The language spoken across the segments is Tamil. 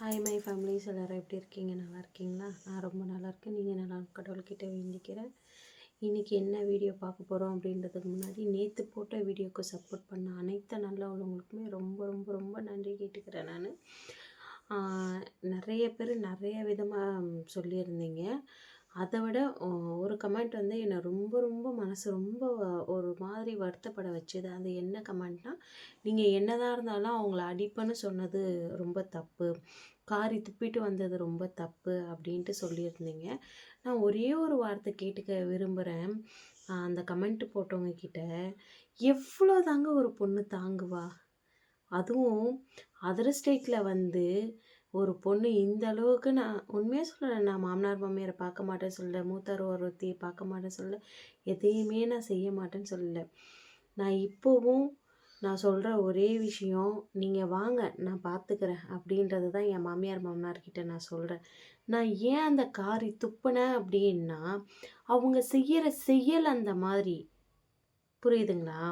ஹாய் மை ஃபேமிலிஸ் எல்லோரும் எப்படி இருக்கீங்க? நல்லா இருக்கீங்களா? நான் ரொம்ப நல்லா இருக்கேன். நீங்கள் நல்லா கடவுள்கிட்ட வேண்டிக்கிறேன். இன்றைக்கி என்ன வீடியோ பார்க்க போகிறோம் அப்படின்றதுக்கு முன்னாடி நேற்று போட்ட வீடியோக்கு சப்போர்ட் பண்ண அனைத்து நல்ல உள்ளவங்களுக்குமே ரொம்ப ரொம்ப ரொம்ப நன்றி கேட்டுக்கிறேன் நான். நிறைய பேர் நிறைய விதமாக சொல்லியிருந்தீங்க. அதை விட ஒரு கமெண்ட் வந்து என்னை ரொம்ப ரொம்ப மனசு ரொம்ப ஒரு மாதிரி வருத்தப்பட வச்சுது. அது என்ன கமெண்ட்னால் நீங்கள் என்னதான் இருந்தாலும் அவங்கள அடிப்பேன்னு சொன்னது ரொம்ப தப்பு. காரி துப்பிட்டு வந்தது ரொம்ப தப்பு அப்படின்ட்டு சொல்லியிருந்தீங்க. நான் ஒரே ஒரு வார்த்தை கேட்டுக்க விரும்புகிறேன் அந்த கமெண்ட் போட்டவங்க கிட்ட எவ்வளோ தாங்க ஒரு பொண்ணு தாங்குவா? அதுவும் அதர் ஸ்டேட்டில் வந்து ஒரு பொண்ணு இந்த அளவுக்கு நான் உண்மையாக சொல்லலை நான் மாமனார் மாமியாரை பார்க்க மாட்டேன்னு சொல்லலை மூத்தார் ஒருத்தியை பார்க்க மாட்டேன்னு சொல்லலை எதையுமே நான் செய்ய மாட்டேன்னு சொல்லலை. நான் இப்போவும் நான் சொல்கிற ஒரே விஷயம் நீங்கள் வாங்க நான் பார்த்துக்கிறேன் அப்படின்றது தான் என் மாமியார் மாமனார்கிட்ட நான் சொல்கிறேன் நான் ஏன் அந்த காரி துப்புனேன் அப்படின்னா அவங்க செய்கிற செயல் அந்த மாதிரி. புரியுதுங்களா?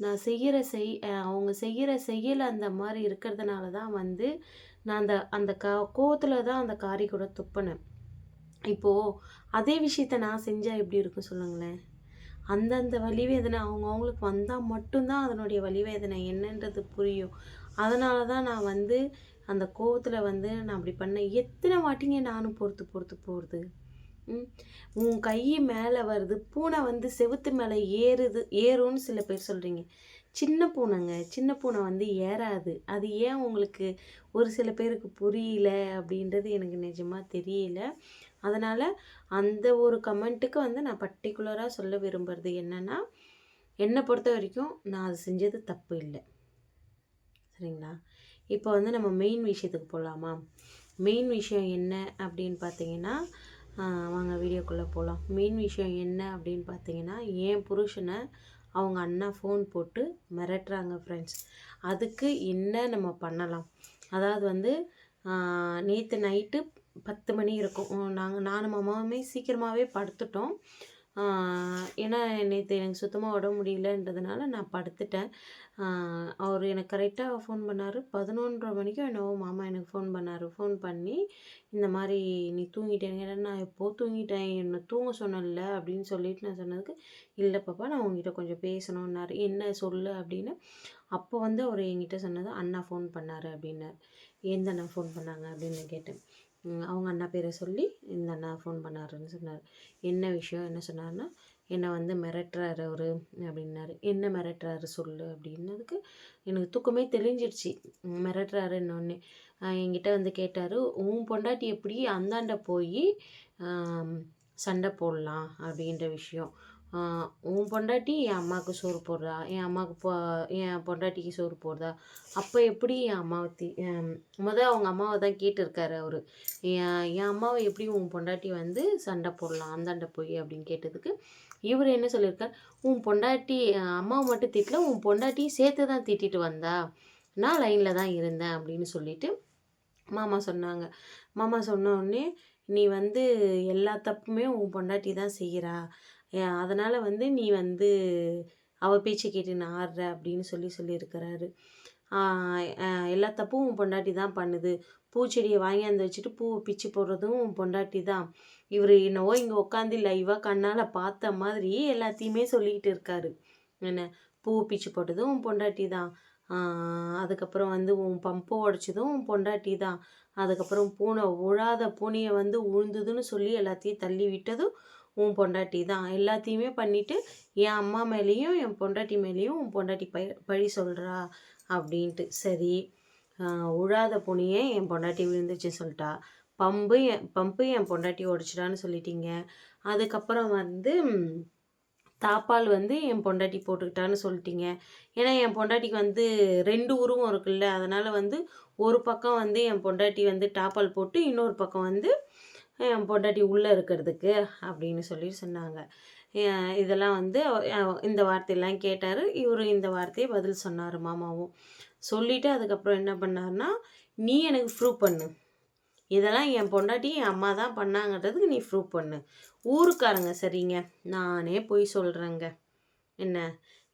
நான் செய்கிற செய் அவங்க செய்கிற செயல் அந்த மாதிரி இருக்கிறதுனால தான் வந்து நான் அந்த அந்த க கோவத்தில் தான் அந்த காரி கூட துப்பினேன். இப்போது அதே விஷயத்த நான் செஞ்சால் எப்படி இருக்கும் சொல்லுங்களேன்? அந்தந்த வலி வேதனை அவங்க அவங்களுக்கு வந்தால் மட்டும்தான் அதனுடைய வலி வேதனை என்னன்றது புரியும். அதனால தான் நான் வந்து அந்த கோவத்தில் வந்து நான் அப்படி பண்ணேன். எத்தனை வாட்டிங்க நானும் பொறுத்து பொறுத்து போகிறது உன் கை மேலே வருது பூனை வந்து செவுத்து மேலே ஏறுது ஏறும்னு சில பேர் சொல்கிறீங்க சின்ன பூனைங்க சின்ன பூனை வந்து ஏறாது. அது ஏன் உங்களுக்கு ஒரு சில பேருக்கு புரியல அப்படின்றது எனக்கு நிஜமாக தெரியல. அதனால் அந்த ஒரு கமெண்ட்டுக்கு வந்து நான் பர்டிகுலராக சொல்ல விரும்புகிறது என்னென்னா என்னை பொறுத்த வரைக்கும் நான் அது செஞ்சது தப்பு இல்லை. சரிங்களா? இப்போ வந்து நம்ம மெயின் விஷயத்துக்கு போகலாமா மெயின் விஷயம் என்ன அப்படின்னு பார்த்தீங்கன்னா வாங்க வீடியோக்குள்ளே போகலாம் மெயின் விஷயம் என்ன அப்படின்னு பார்த்தீங்கன்னா என் புருஷனை அவங்க அண்ணா ஃபோன் போட்டு மிரட்டுறாங்க ஃப்ரெண்ட்ஸ் அதுக்கு என்ன நம்ம பண்ணலாம்? அதாவது வந்து நேற்று நைட்டு பத்து மணி இருக்கும். நாங்கள் நானும் மாமாவுமே சீக்கிரமாகவே படுத்துட்டோம். ஏன்னா நேற்று எனக்கு சுத்தமாக உடம்பு முடியலன்றதுனால நான் படுத்துட்டேன். அவர் எனக்கு கரெக்டாக ஃபோன் பண்ணார். பதினொன்றரை மணிக்கு என்னவோ மாமா எனக்கு ஃபோன் பண்ணார். ஃபோன் பண்ணி இந்த மாதிரி நீ தூங்கிட்டேன் ஏன்னா நான் எப்போது தூங்கிட்டேன்? என்னை தூங்க சொன்னல அப்படின்னு சொல்லிட்டு நான் சொன்னதுக்கு இல்லை பாப்பா நான் உங்ககிட்ட கொஞ்சம் பேசணுன்னாரு என்ன சொல்லு? அப்படின்னு. அப்போ வந்து அவர் என்கிட்ட சொன்னது அண்ணா ஃபோன் பண்ணார் அப்படின்னார். எந்த அண்ணா ஃபோன் பண்ணாங்க? அப்படின்னு கேட்டேன். அவங்க அண்ணா பேரை சொல்லி இந்த அண்ணா ஃபோன் பண்ணாருன்னு சொன்னார். என்ன விஷயம்? என்ன சொன்னார்னா என்னை வந்து மிரட்டுறாரு அவர் அப்படின்னாரு. என்ன மிரட்டுறாரு சொல்லு அப்படின்னதுக்கு எனக்கு தூக்கமே தெளிஞ்சிடுச்சு. மிரட்டுறாருன்னொன்னே என்கிட்ட வந்து கேட்டார் உன் பொண்டாட்டி எப்படி அந்தாண்ட போய் சண்டை போடலாம் அப்படின்ற விஷயம். உன் பொண்டாட்டி என் அம்மாவுக்கு சோறு போடுறா? என் அம்மாவுக்கு போ என் பொண்டாட்டிக்கு சோறு போடுறா? அப்போ எப்படி என் அம்மாவை தி முதல் அவங்க அம்மாவை தான் கேட்டிருக்காரு அவர். என் என் அம்மாவை எப்படி உன் பொண்டாட்டி வந்து சண்டை போடலாம் அந்தாண்ட போய் அப்படின்னு கேட்டதுக்கு இவர் என்ன சொல்லியிருக்கார்? உன் பொண்டாட்டி அம்மாவை மட்டும் திட்டல உன் பொண்டாட்டியும் சேர்த்து தான் திட்டிட்டு வந்தா? நான் லைனில் தான் இருந்தேன் அப்படின்னு சொல்லிட்டு மாமா சொன்னாங்க. மாமா சொன்ன உடனே நீ வந்து எல்லா தப்புமே உன் பொண்டாட்டி தான் செய்கிறா அதனால் வந்து நீ வந்து அவள் பேச்சை கேட்டு நான் ஆடுற அப்படின்னு சொல்லி சொல்லியிருக்கிறாரு. எல்லா தப்பும் உன் பொண்டாட்டி தான் பண்ணுது. பூச்செடியை வாங்கியாந்து வச்சுட்டு பூவை பிச்சு போடுறதும் உன் பொண்டாட்டி தான். இவர் என்னவோ இங்கே உட்காந்து லைவாக கண்ணால் பார்த்த மாதிரி எல்லாத்தையுமே சொல்லிக்கிட்டு இருக்காரு. என்ன? பூ பிச்சு போட்டதும் உன் பொண்டாட்டி தான். அதுக்கப்புறம் வந்து உன் பம்பை உடச்சதும் உன் பொண்டாட்டி தான். அதுக்கப்புறம் பூனை உழாத பூனையை வந்து உழுந்ததுன்னு சொல்லி எல்லாத்தையும் தள்ளி விட்டதும் உன் பொண்டாட்டி தான். எல்லாத்தையுமே பண்ணிவிட்டு என் அம்மா மேலேயும் என் பொண்டாட்டி மேலேயும் உன் பொண்டாட்டி பழி பழி சொல்கிறா அப்படின்ட்டு. சரி. உழாத புனியை என் பொண்டாட்டி விழுந்துச்சு சொல்லிட்டா. பம்பு என் பம்பு என் பொண்டாட்டி உடைச்சிடான்னு சொல்லிட்டீங்க. அதுக்கப்புறம் வந்து தாப்பால் வந்து என் பொண்டாட்டி போட்டுக்கிட்டான்னு சொல்லிட்டீங்க. ஏன்னா என் பொண்டாட்டிக்கு வந்து ரெண்டு உருவம் இருக்குல்ல அதனால் வந்து ஒரு பக்கம் வந்து என் பொண்டாட்டி வந்து டாப்பால் போட்டு இன்னொரு பக்கம் வந்து என் பொண்டாட்டி உள்ளே இருக்கிறதுக்கு அப்படின்னு சொல்லி சொன்னாங்க. இதெல்லாம் வந்து இந்த வார்த்தையெல்லாம் கேட்டார். இவர் இந்த வார்த்தையை பதில் சொன்னார் மாமாவும். சொல்லிவிட்டு அதுக்கப்புறம் என்ன பண்ணார்னா நீ எனக்கு ப்ரூவ் பண்ணு. இதெல்லாம் என் பொண்டாட்டி என் அம்மா தான் பண்ணாங்கன்றதுக்கு நீ ப்ரூவ் பண்ணு. ஊருக்காரங்க சரிங்க. நானே போய் சொல்கிறேங்க என்ன?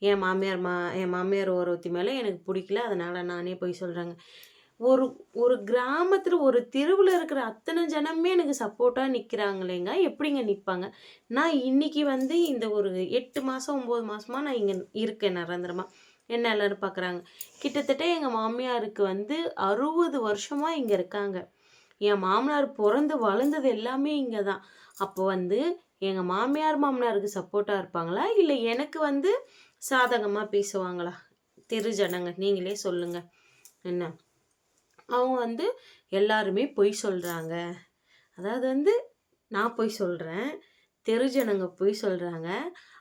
என் மாமியார் மா என் மாமியார் ஒருத்தி மேலே எனக்கு பிடிக்கல அதனால் நானே போய் சொல்கிறேங்க ஒரு ஒரு கிராமத்தில் ஒரு தெருவில் இருக்கிற அத்தனை ஜனமே எனக்கு சப்போர்ட்டாக நிற்கிறாங்களேங்க எப்படிங்க நிற்பாங்க நான் இன்னைக்கு வந்து இந்த ஒரு எட்டு மாதம் ஒம்பது மாதமாக நான் இங்கே இருக்கேன் நிரந்தரமாக என்ன எல்லாரும் பார்க்குறாங்க. கிட்டத்தட்ட எங்கள் மாமியாருக்கு வந்து அறுபது வருஷமாக இங்கே இருக்காங்க. என் மாமனார் பிறந்து வளர்ந்தது எல்லாமே இங்கே தான். அப்போ வந்து எங்கள் மாமியார், மாமனாருக்கு சப்போர்ட்டாக இருப்பாங்களா? இல்லை எனக்கு வந்து சாதகமாக பேசுவாங்களா? தெரு ஜனங்க நீங்களே சொல்லுங்க. என்ன? அவங்க வந்து எல்லாருமே பொய் சொல்கிறாங்க அதாவது வந்து நான் பொய் சொல்கிறேன் தெரு ஜனங்க பொய் சொல்கிறாங்க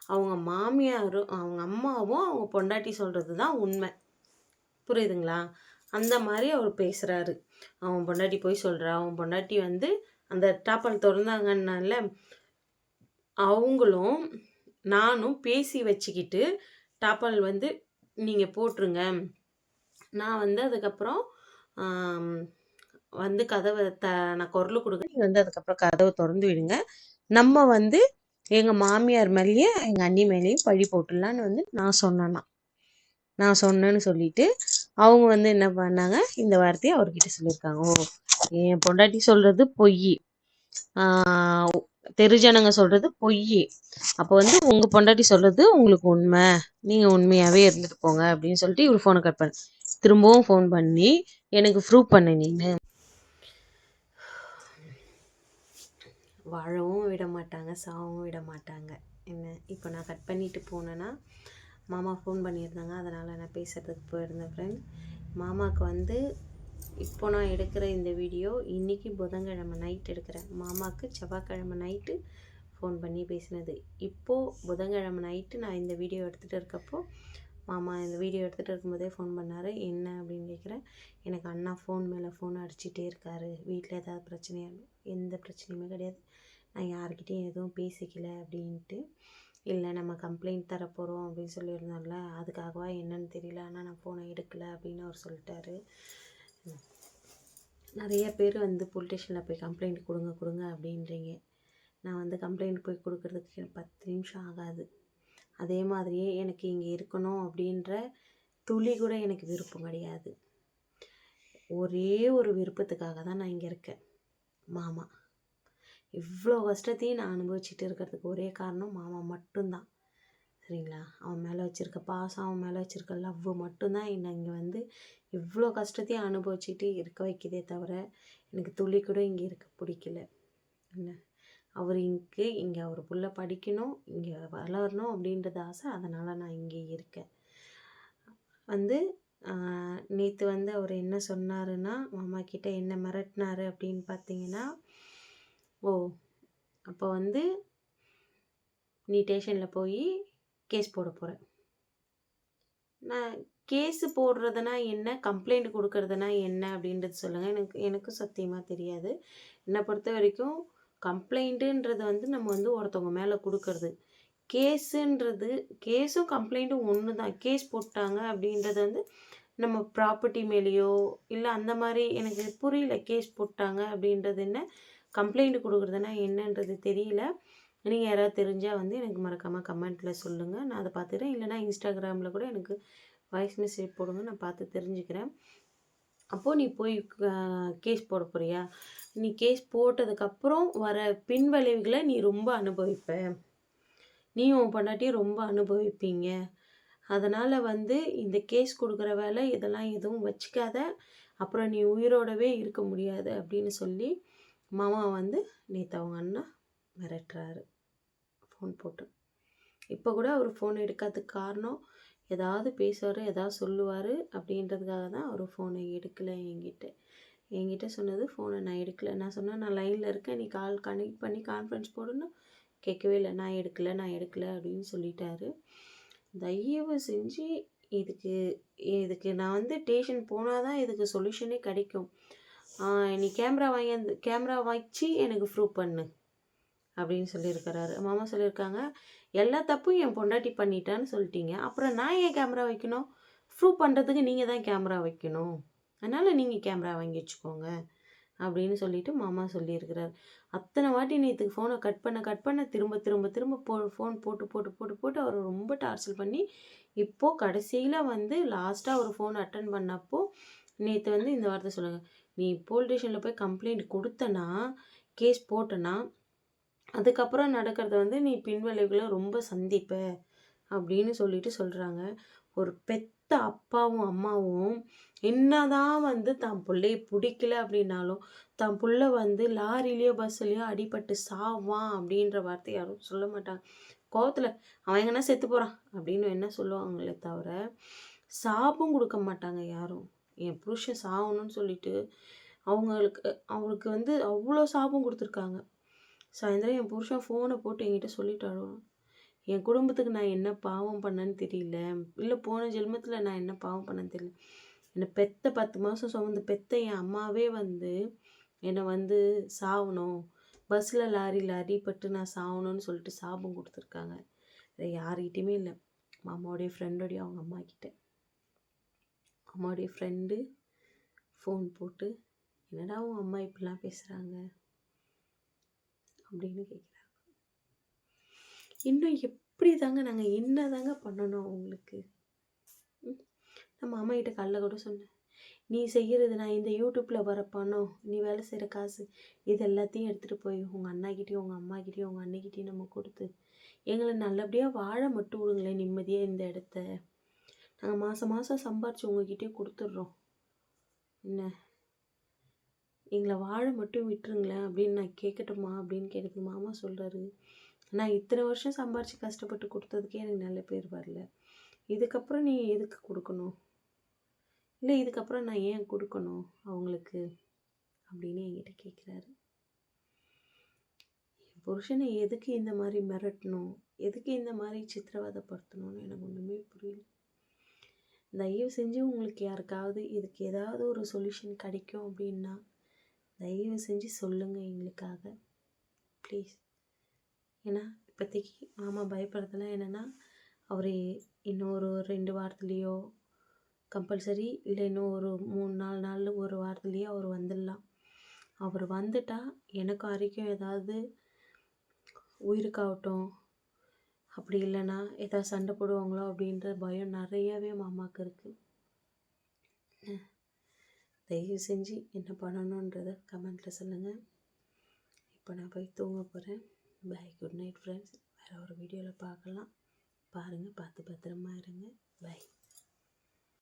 அவங்க மாமியாரும், அவங்க அம்மாவும், அவங்க பொண்டாட்டி சொல்கிறது தான் உண்மை. புரியுதுங்களா? அந்த மாதிரி அவர் பேசுகிறாரு அவன் பொண்டாட்டி போய் சொல்றா. அவன் பொண்டாட்டி வந்து அந்த டாப்பால் திறந்தாங்கன்னால அவங்களும் நானும் பேசி வச்சுக்கிட்டு, டாப்பால் வந்து நீங்கள் போட்டுருங்க. நான் வந்து அதுக்கப்புறம் வந்து கதவை த நான் குரல் கொடுக்க நீங்கள் வந்து அதுக்கப்புறம் கதவை திறந்து விடுங்க. நம்ம வந்து எங்கள் மாமியார் மேலேயும் எங்கள் அண்ணி மேலேயும் பழி போட்டுடலான்னு வந்து நான் சொன்னேன்னா நான் சொன்னேன்னு சொல்லிட்டு, அவங்க வந்து என்ன பண்ணாங்க, இந்த வார்த்தையை அவர்கிட்ட சொல்லியிருக்காங்க. ஓ! என் பொண்டாட்டி சொல்றது பொய் தெருஜனங்க சொல்கிறது பொய் சொல்றது அப்போ வந்து உங்க பொண்டாட்டி சொல்றது உங்களுக்கு உண்மை. நீங்க உண்மையாவே இருந்துட்டு போங்க அப்படின்னு சொல்லிட்டு இவர் ஃபோனை கட் பண்ண திரும்பவும் ஃபோன் பண்ணி, எனக்கு ப்ரூஃப் பண்ணு நீனு. வாழவும் விட மாட்டாங்க, சாவவும் விட மாட்டாங்க. என்ன? இப்போ நான் கட் பண்ணிட்டு போனேன்னா, மாமா ஃபோன் பண்ணியிருந்தாங்க. அதனால் நான் பேசுறதுக்கு போயிருந்தேன் ஃப்ரெண்ட் மாமாக்கு வந்து இப்போ நான் எடுக்கிற இந்த வீடியோ இன்னைக்கு புதன்கிழமை நைட் எடுக்கிறேன். மாமாவுக்கு செவ்வாய்க்கிழமை நைட்டு ஃபோன் பண்ணி பேசினது. இப்போது புதன்கிழமை நைட்டு நான் இந்த வீடியோ எடுத்துகிட்டு இருக்கப்போ, மாமா இந்த வீடியோ எடுத்துகிட்டு இருக்கும்போதே ஃபோன் பண்ணார் என்ன அப்படின்னு கேட்குறேன். எனக்கு அண்ணா ஃபோன் மேலே ஃபோன் அடிச்சிட்டே இருக்காரு. வீட்டில் ஏதாவது பிரச்சனையாக எந்த பிரச்சனையுமே கிடையாது. நான் யார்கிட்டயும் எதுவும் பேசிக்கல அப்படின்ட்டு. இல்லை நம்ம கம்ப்ளைண்ட் தரப்போகிறோம் அப்படின்னு சொல்லியிருந்தோம்ல, அதுக்காகவா என்னன்னு தெரியல. ஆனால் நான் ஃபோனை எடுக்கலை அப்படின்னு அவர் சொல்லிட்டாரு. நிறைய பேர் வந்து போலீஸ் போய் கம்ப்ளைண்ட் கொடுங்க கொடுங்க அப்படின்றீங்க. நான் வந்து கம்ப்ளைண்ட் போய் கொடுக்குறதுக்கு பத்து நிமிஷம் ஆகாது. அதே மாதிரியே எனக்கு இங்கே இருக்கணும் அப்படின்ற துளி கூட எனக்கு விருப்பம் கிடையாது. ஒரே ஒரு விருப்பத்துக்காக தான் நான் இங்கே இருக்கேன். மாமா. இவ்வளோ கஷ்டத்தையும் நான் அனுபவிச்சுட்டு இருக்கிறதுக்கு ஒரே காரணம் மாமா மட்டும்தான் சரிங்களா? அவன் மேலே வச்சுருக்க பாசம், அவன் மேலே வச்சுருக்க லவ்வு மட்டும்தான் என்னை இங்கே வந்து இவ்வளோ கஷ்டத்தையும் அனுபவிச்சுட்டு இருக்க வைக்குதே தவிர, எனக்கு துளி கூட இங்கே இருக்க பிடிக்கல என்ன? அவர் இங்கு இங்கே அவர் புள்ள படிக்கணும், இங்கே வளரணும் அப்படின்றது ஆசை. அதனால் நான் இங்கே இருக்கேன். வந்து நேற்று வந்து அவர் என்ன சொன்னாருன்னா, மாமா கிட்டே என்ன மிரட்டினாரு அப்படின்னு பார்த்தீங்கன்னா, ஓ! அப்போ வந்து நீ ஸ்டேஷனில் போய் கேஸ் போட போகிற நான் கேஸு போடுறதுனா என்ன? கம்ப்ளைண்ட் கொடுக்கறதுனா என்ன அப்படின்றது சொல்லுங்கள் எனக்கு எனக்கும் சத்தியமாக தெரியாது. என்னை பொறுத்த வரைக்கும் கம்ப்ளைண்ட்டுன்றது வந்து நம்ம வந்து ஒருத்தவங்க மேலே கொடுக்கறது கேஸுன்றது கேஸும் கம்ப்ளைண்ட்டும் ஒன்று தான். கேஸ் போட்டாங்க அப்படின்றது வந்து நம்ம ப்ராப்பர்ட்டி மேலேயோ இல்லை அந்த மாதிரி எனக்கு புரியல. கேஸ் போட்டாங்க அப்படின்றது என்ன? கம்ப்ளைண்ட் கொடுக்குறதுனா என்னன்றது தெரியல. நீங்கள் யாராவது தெரிஞ்சால் வந்து எனக்கு மறக்காமல் கமெண்ட்டில் சொல்லுங்கள் நான் அதை பார்த்துக்கிறேன். இல்லைனா இன்ஸ்டாகிராமில் கூட எனக்கு வாய்ஸ் மெசேஜ் போடுங்க. நான் பார்த்து தெரிஞ்சுக்கிறேன். அப்போது நீ போய் கேஸ் போட போறியா? நீ கேஸ் போட்டதுக்கப்புறம் வர பின்விளைவுகளை நீ ரொம்ப அனுபவிப்ப. நீயும் உன் பொண்டாட்டியும் ரொம்ப அனுபவிப்பீங்க. அதனால் வந்து இந்த கேஸ் கொடுக்குற வேலை இதெல்லாம் எதுவும் வச்சுக்காத. அப்புறம் நீ உயிரோடவே இருக்க முடியாது அப்படின்னு சொல்லி, மாமா வந்து நேற்று அவங்க அண்ணா மிரட்டுறாரு. ஃபோன் போட்டு. இப்போ கூட அவர் ஃபோன் எடுக்காததுக்கு காரணம், ஏதாவது பேசுவார் ஏதாவது சொல்லுவார் அப்படின்றதுக்காக தான் அவர் ஃபோனை எடுக்கலை என்கிட்ட. என்கிட்ட சொன்னது ஃபோனை நான் எடுக்கலை நான் சொன்னேன், "நான் லைனில் இருக்கேன். நீ கால் கனெக்ட் பண்ணி கான்ஃபரன்ஸ் போடுன்னா" கேட்கவே இல்லை நான் எடுக்கலை நான் எடுக்கலை அப்படின்னு சொல்லிட்டாரு. தயவு செஞ்சு இதுக்கு இதுக்கு நான் வந்து ஸ்டேஷன் போனால் தான் இதுக்கு சொல்யூஷனே கிடைக்கும். நீ கேமரா வாங்கியாந்து கேமரா வச்சு எனக்கு ப்ரூவ் பண்ணு. அப்படின்னு சொல்லியிருக்கிறாரு. மாமா சொல்லியிருக்காங்க, எல்லா தப்பும் என் பொண்டாட்டி பண்ணிட்டான்னு சொல்லிட்டீங்க. அப்புறம் நான் ஏன் கேமரா வைக்கணும்? ப்ரூவ் பண்ணுறதுக்கு நீங்கள் தான் கேமரா வைக்கணும். அதனால் நீங்கள் கேமரா வாங்கி வச்சுக்கோங்க. அப்படின்னு சொல்லிட்டு மாமா சொல்லியிருக்கிறாரு. அத்தனை வாட்டி நேற்றுக்கு ஃபோனை கட் பண்ண கட் பண்ண திரும்ப திரும்ப திரும்ப போ ஃபோன் போட்டு போட்டு போட்டு போட்டு அவர் ரொம்ப டார்ச்சல் பண்ணி, இப்போது கடைசியில் வந்து லாஸ்ட்டாக ஒரு ஃபோன் அட்டன் பண்ணப்போ, நேற்று வந்து இந்த வார்த்தை சொல்லுங்கள் நீ போலீஸ் ஸ்டேஷனில் போய் கம்ப்ளைண்ட் கொடுத்தனா கேஸ் போட்டனா அதுக்கப்புறம் நடக்கிறத வந்து நீ பின்விளைவுகளை ரொம்ப சந்திப்ப அப்படின்னு சொல்லிட்டு சொல்கிறாங்க ஒரு பெத்த அப்பாவும் அம்மாவும் என்னதான் வந்து தான் பிள்ளைய பிடிக்கல அப்படின்னாலும் தன் பிள்ளை வந்து லாரிலேயோ பஸ்ஸுலேயோ அடிபட்டு சாவான் அப்படின்ற வார்த்தை யாரும் சொல்ல மாட்டாங்க. கோவத்தில் அவன் எங்கன்னா செத்து போகிறான் அப்படின்னு என்ன சொல்லுவாங்களே தவிர சாபம் கொடுக்க மாட்டாங்க யாரும். என் புருஷன் சாகணும்னு சொல்லிட்டு அவங்களுக்கு அவங்களுக்கு வந்து அவ்வளோ சாபம் கொடுத்துருக்காங்க. சாயந்தரம் என் புருஷன் ஃபோனை போட்டு என்கிட்ட சொல்லிட்டு அழுவான் என் குடும்பத்துக்கு நான் என்ன பாவம் பண்ணேன்னு தெரியல. இல்லை போன ஜென்மத்தில் நான் என்ன பாவம் பண்ணேன்னு தெரியல. என்னை பெத்த பத்து மாதம் சுமந்து பெத்த என் அம்மாவே வந்து என்னை வந்து சாகணும். பஸ்ஸில் லாரியில் அடிப்பட்டு நான் சாகணும்னு சொல்லிட்டு சாபம் கொடுத்துருக்காங்க. வேறு யார்கிட்டையுமே இல்லை. மாமாவுடைய ஃப்ரெண்டோடைய அவங்க அம்மா கிட்ட. அம்மாவுடைய ஃப்ரெண்டு ஃபோன் போட்டு என்னடா உன் அம்மா இப்படிலாம் பேசுகிறாங்க அப்படின்னு கேட்குறாங்க இன்னும் எப்படி தாங்க நாங்கள் என்ன தாங்க பண்ணணும் அவங்களுக்கு ம்? நம்ம அம்மா கிட்ட காலைல கூட சொன்னேன். நீ செய்கிறது நான் இந்த யூடியூப்பில் வர பணம் நீ வேலை செய்கிற காசு இது எல்லாத்தையும் எடுத்துகிட்டு போய் உங்கள் அண்ணாக்கிட்டேயும் உங்கள் அம்மாக்கிட்டேயும் உங்கள் அண்ணிக்கிட்டேயும் நம்ம கொடுத்து எங்களை நல்லபடியாக வாழ மட்டும் விடுங்களேன் நிம்மதியாக இந்த இடத்த. நாங்கள் மாதம் மாதம் சம்பாரித்து உங்ககிட்டே கொடுத்துட்றோம். என்ன? எங்களை வாழ மட்டும் விட்டுருங்களேன் அப்படின்னு நான் கேட்கட்டுமா அப்படின்னு கேட்டதுக்கு மாமா சொல்கிறாரு நான் இத்தனை வருஷம் சம்பாரித்து கஷ்டப்பட்டு கொடுத்ததுக்கே எனக்கு நல்ல பேர் வரல. இதுக்கப்புறம் நீ எதுக்கு கொடுக்கணும்? இல்லை இதுக்கப்புறம் நான் ஏன் கொடுக்கணும் அவங்களுக்கு? அப்படின்னு என்கிட்ட கேட்குறாரு என் புருஷனை எதுக்கு இந்த மாதிரி மிரட்டணும்? எதுக்கு இந்த மாதிரி சித்திரவதைப்படுத்தணும்னு எனக்கு ஒன்றுமே புரியல. தயவு செஞ்சு உங்களுக்கு யாருக்காவது இதுக்கு ஏதாவது ஒரு சொல்யூஷன் கிடைக்கும் அப்படின்னா தயவு செஞ்சு சொல்லுங்கள் எங்களுக்காக. ப்ளீஸ் ஏன்னா இப்போதைக்கு மாமா பயப்படுறதுலாம் என்னென்னா அவர் இன்னொரு ரெண்டு வாரத்துலேயோ கம்பல்சரி இல்லை இன்னும் ஒரு மூணு நாலு நாள் ஒரு வாரத்துலேயோ அவர் வந்துடலாம். அவர் வந்துட்டால் எனக்கும் வரைக்கும் ஏதாவது உயிருக்காகட்டும் அப்படி இல்லைன்னா ஏதாவது சண்டை போடுவாங்களோ அப்படின்ற பயம் நிறையவே மாமாவுக்கு இருக்குது தயவு செஞ்சு என்ன பண்ணணுன்றதை கமெண்ட்டில் சொல்லுங்கள் இப்போ நான் போய் தூங்க போகிறேன் பை குட் நைட் ஃப்ரெண்ட்ஸ் வேறு ஒரு வீடியோவில் பார்க்கலாம். பாருங்கள் பார்த்து பத்திரமா இருங்க. பை